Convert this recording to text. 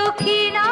দক্ষিণা